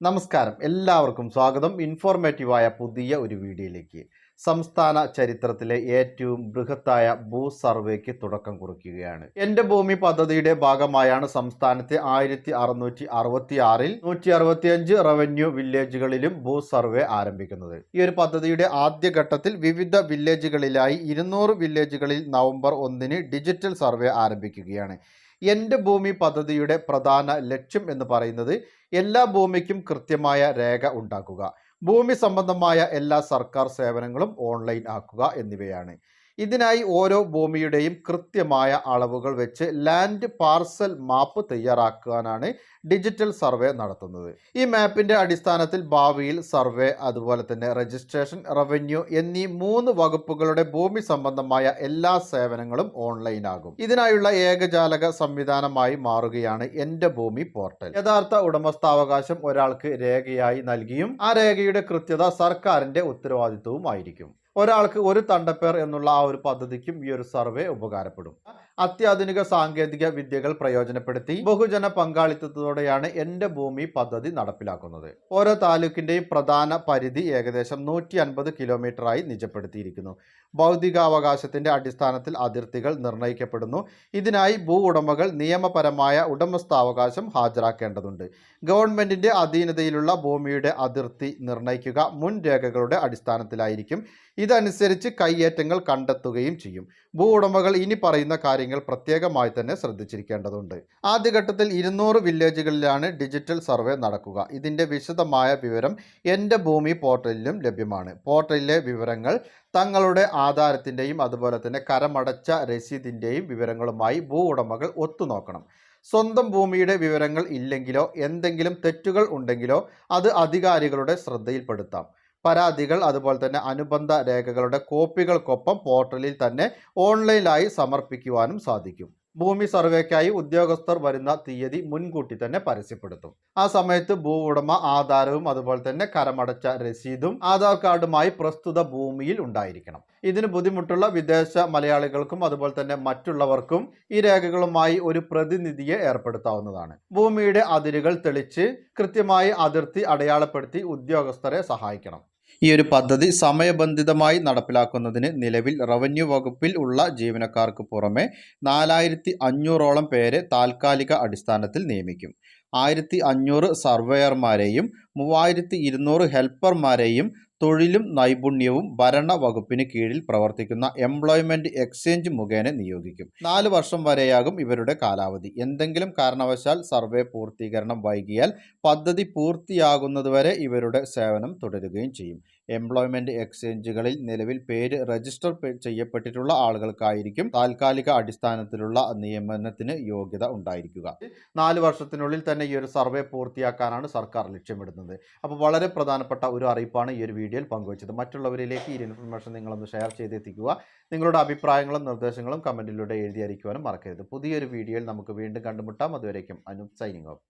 നമസ്കാരം. എല്ലാവർക്കും സ്വാഗതം. ഇൻഫോർമേറ്റീവായ പുതിയ ഒരു വീഡിയോയിലേക്ക്. സംസ്ഥാന ചരിത്രത്തിലെ ഏറ്റവും ബൃഹത്തായ ഭൂ സർവേക്ക് തുടക്കം കുറിക്കുകയാണ്. എന്റെ ഭൂമി പദ്ധതിയുടെ ഭാഗമായാണ് സംസ്ഥാനത്തെ ആയിരത്തി അറുന്നൂറ്റി അറുപത്തി ആറിൽ നൂറ്റി അറുപത്തിയഞ്ച് റവന്യൂ വില്ലേജുകളിലും ഭൂ സർവേ ആരംഭിക്കുന്നത്. ഈ ഒരു പദ്ധതിയുടെ ആദ്യഘട്ടത്തിൽ വിവിധ വില്ലേജുകളിലായി ഇരുന്നൂറ് വില്ലേജുകളിൽ നവംബർ ഒന്നിന് ഡിജിറ്റൽ സർവേ ആരംഭിക്കുകയാണ്. എന്റെ ഭൂമി പദ്ധതിയുടെ പ്രധാന ലക്ഷ്യം എന്ന് പറയുന്നത് എല്ലാ ഭൂമിക്കും കൃത്യമായ രേഖ ഉണ്ടാക്കുക. ഭൂമി സംബന്ധമായ എല്ലാ സർക്കാർ സേവനങ്ങളും ഓൺലൈൻ ആക്കുക എന്നിവയാണ്. ഇതിനായി ഓരോ ഭൂമിയുടെയും കൃത്യമായ അളവുകൾ വെച്ച് ലാൻഡ് പാർസൽ മാപ്പ് തയ്യാറാക്കാനാണ് ഡിജിറ്റൽ സർവേ നടത്തുന്നത്. ഈ മാപ്പിന്റെ അടിസ്ഥാനത്തിൽ ഭാവിയിൽ സർവേ അതുപോലെ തന്നെ രജിസ്ട്രേഷൻ റവന്യൂ എന്നീ മൂന്ന് വകുപ്പുകളുടെ ഭൂമി സംബന്ധമായ എല്ലാ സേവനങ്ങളും ഓൺലൈൻ ആകും. ഇതിനായുള്ള ഏകജാലക സംവിധാനമായി മാറുകയാണ് എന്റെ ഭൂമി പോർട്ടൽ യഥാർത്ഥ ഉടമസ്ഥാവകാശം ഒരാൾക്ക് രേഖയായി നൽകിയും ആ രേഖയുടെ കൃത്യത സർക്കാരിന്റെ ഉത്തരവാദിത്വവുമായിരിക്കും ഒരാൾക്ക് ഒരു തണ്ടപ്പേർ എന്നുള്ള ആ ഒരു പദ്ധതിക്കും ഈ ഒരു സർവേ ഉപകാരപ്പെടും. അത്യാധുനിക സാങ്കേതിക വിദ്യകൾ പ്രയോജനപ്പെടുത്തി ബഹുജന പങ്കാളിത്തത്തോടെയാണ് എന്റെ ഭൂമി പദ്ധതി നടപ്പിലാക്കുന്നത്. ഓരോ താലൂക്കിന്റെയും പ്രധാന പരിധി ഏകദേശം നൂറ്റി അൻപത് കിലോമീറ്ററായി നിജപ്പെടുത്തിയിരിക്കുന്നു. ഭൗതികാവകാശത്തിന്റെ അടിസ്ഥാനത്തിൽ അതിർത്തികൾ നിർണയിക്കപ്പെടുന്നു ഇതിനായി ഭൂ ഉടമകൾ നിയമപരമായ ഉടമസ്ഥാവകാശം ഹാജരാക്കേണ്ടതുണ്ട്. ഗവൺമെന്റിന്റെ അധീനതയിലുള്ള ഭൂമിയുടെ അതിർത്തി നിർണയിക്കുക മുൻ രേഖകളുടെ അടിസ്ഥാനത്തിലായിരിക്കും. ഇതനുസരിച്ച് കയ്യേറ്റങ്ങൾ കണ്ടെത്തുകയും ചെയ്യും. ഭൂ ഉടമകൾ ഇനി പറയുന്ന കാര്യങ്ങൾ പ്രത്യേകമായി തന്നെ ശ്രദ്ധിച്ചിരിക്കേണ്ടതുണ്ട്. ആദ്യഘട്ടത്തിൽ ഇരുന്നൂറ് വില്ലേജുകളിലാണ് ഡിജിറ്റൽ സർവേ നടക്കുക. ഇതിന്റെ വിശദമായ വിവരം എന്റെ ഭൂമി പോർട്ടലിലും ലഭ്യമാണ്. പോർട്ടലിലെ വിവരങ്ങൾ തങ്ങളുടെ ആധാരത്തിന്റെയും അതുപോലെ തന്നെ കരമടച്ച രസീതിന്റെയും വിവരങ്ങളുമായി ഭൂ ഉടമകൾ ഒത്തുനോക്കണം സ്വന്തം ഭൂമിയുടെ വിവരങ്ങൾ ഇല്ലെങ്കിലോ എന്തെങ്കിലും തെറ്റുകൾ ഉണ്ടെങ്കിലോ അത് അധികാരികളുടെ ശ്രദ്ധയിൽപ്പെടുത്താം. പരാതികൾ അതുപോലെ തന്നെ അനുബന്ധ രേഖകളുടെ കോപ്പികൾക്കൊപ്പം പോർട്ടലിൽ തന്നെ ഓൺലൈനായി സമർപ്പിക്കുവാനും സാധിക്കും. ഭൂമി സർവേക്കായി ഉദ്യോഗസ്ഥർ വരുന്ന തീയതി മുൻകൂട്ടി തന്നെ പരസ്യപ്പെടുത്തും. ആ സമയത്ത് ഭൂ ഉടമ ആധാരവും അതുപോലെ തന്നെ കരമടച്ച രസീതും ആധാർ കാർഡുമായി പ്രസ്തുത ഭൂമിയിൽ ഉണ്ടായിരിക്കണം. ഇതിന് ബുദ്ധിമുട്ടുള്ള വിദേശ മലയാളികൾക്കും അതുപോലെ തന്നെ മറ്റുള്ളവർക്കും ഈ രേഖകളുമായി ഒരു പ്രതിനിധിയെ ഏർപ്പെടുത്താവുന്നതാണ്. ഭൂമിയുടെ അതിരുകൾ തെളിച്ച് കൃത്യമായി അതിർത്തി അടയാളപ്പെടുത്തി ഉദ്യോഗസ്ഥരെ സഹായിക്കണം. ഈ ഒരു പദ്ധതി സമയബന്ധിതമായി നടപ്പിലാക്കുന്നതിന് നിലവിൽ റവന്യൂ വകുപ്പിൽ ഉള്ള ജീവനക്കാർക്ക് പുറമെ നാലായിരത്തി അഞ്ഞൂറോളം പേരെ താൽക്കാലിക അടിസ്ഥാനത്തിൽ നിയമിക്കും. ആയിരത്തി അഞ്ഞൂറ് സർവേയർമാരെയും മൂവായിരത്തി ഇരുന്നൂറ് ഹെൽപ്പർമാരെയും തൊഴിലും നൈപുണ്യവും ഭരണ വകുപ്പിന് കീഴിൽ പ്രവർത്തിക്കുന്ന എംപ്ലോയ്മെന്റ് എക്സ്ചേഞ്ച് മുഖേന നിയോഗിക്കും. നാല് വർഷം വരെയാകും ഇവരുടെ കാലാവധി. എന്തെങ്കിലും കാരണവശാൽ സർവേ പൂർത്തീകരണം വൈകിയാൽ പദ്ധതി പൂർത്തിയാകുന്നതുവരെ ഇവരുടെ സേവനം തുടരുകയും ചെയ്യും. എംപ്ലോയ്മെന്റ് എക്സ്ചേഞ്ചുകളിൽ നിലവിൽ പേര് രജിസ്റ്റർ ചെയ്യപ്പെട്ടിട്ടുള്ള ആളുകൾക്കായിരിക്കും താൽക്കാലിക അടിസ്ഥാനത്തിലുള്ള നിയമനത്തിന് യോഗ്യത ഉണ്ടായിരിക്കുക. നാല് വർഷത്തിനുള്ളിൽ തന്നെ ഈ ഒരു സർവേ പൂർത്തിയാക്കാനാണ് സർക്കാർ ലക്ഷ്യമിടുന്നത്. അപ്പോൾ വളരെ പ്രധാനപ്പെട്ട ഒരു അറിയിപ്പാണ് ഈ ഒരു വീഡിയോയിൽ പങ്കുവച്ചത്. മറ്റുള്ളവരിലേക്ക് ഈ ഇൻഫർമേഷൻ നിങ്ങളൊന്ന് ഷെയർ ചെയ്തെത്തിക്കുക. നിങ്ങളുടെ അഭിപ്രായങ്ങളും നിർദ്ദേശങ്ങളും കമന്റിലൂടെ എഴുതി അറിയിക്കുവാനും മറക്കരുത്. പുതിയൊരു വീഡിയോയിൽ നമുക്ക് വീണ്ടും കണ്ടുമുട്ടാം. അതുവരേക്കും അനു സൈനിങ് ഓഫ്.